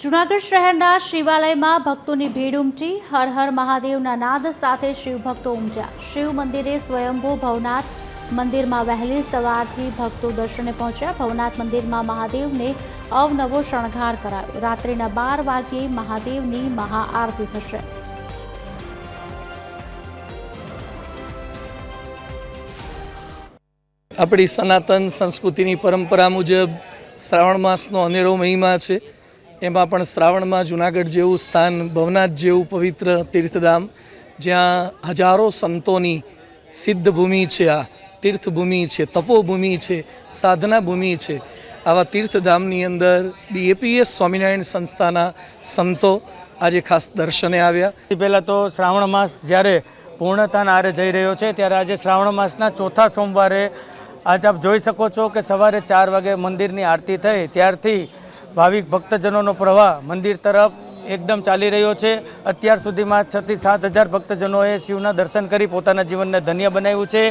જૂનાગઢ શહેરના શિવાલયમાં ભક્તોની ભીડ ઉમટી, હર હર મહાદેવના નાદ સાથે શિવભક્તો ઉમટ્યા. શિવ મંદિરે સ્વયંભૂ ભવનાથ મંદિરમાં વહેલી સવારથી ભક્તો દર્શને પહોંચ્યા. ભવનાથ મંદિરમાં મહાદેવને અવનવો શણગાર કરાયો. રાત્રિના બાર વાગ્યે મહાદેવની મહાઆરતી થશે. આપણી સનાતન સંસ્કૃતિની પરંપરા મુજબ શ્રાવણ માસનો અનેરો મહિમા છે. એમાં પણ શ્રાવણમાં જુનાગઢ જેવું સ્થાન, ભવનાથ જેવું પવિત્ર તીર્થધામ, જ્યાં હજારો સંતોની સિદ્ધ ભૂમિ છે આ. તીર્થભૂમિ છે, તપોભૂમિ છે સાધના ભૂમિ છે. આવા તીર્થધામની અંદર બીએપીએસ સ્વામિનારાયણ સંસ્થાના સંતો આજે ખાસ દર્શને આવ્યા. પહેલાં તો શ્રાવણ માસ જ્યારે પૂર્ણતાના આરે જઈ રહ્યો છે, ત્યારે આજે શ્રાવણ માસના ચોથા સોમવારે આજ આપ જોઈ શકો છો કે સવારે ચાર વાગે મંદિરની આરતી થઈ. ત્યારથી ભાવિક ભક્તજનોનો પ્રવાહ મંદિર તરફ એકદમ ચાલી રહ્યો છે. અત્યાર સુધીમાં છથી સાત હજાર ભક્તજનોએ શિવના દર્શન કરી પોતાના જીવનને ધન્ય બનાવ્યું છે.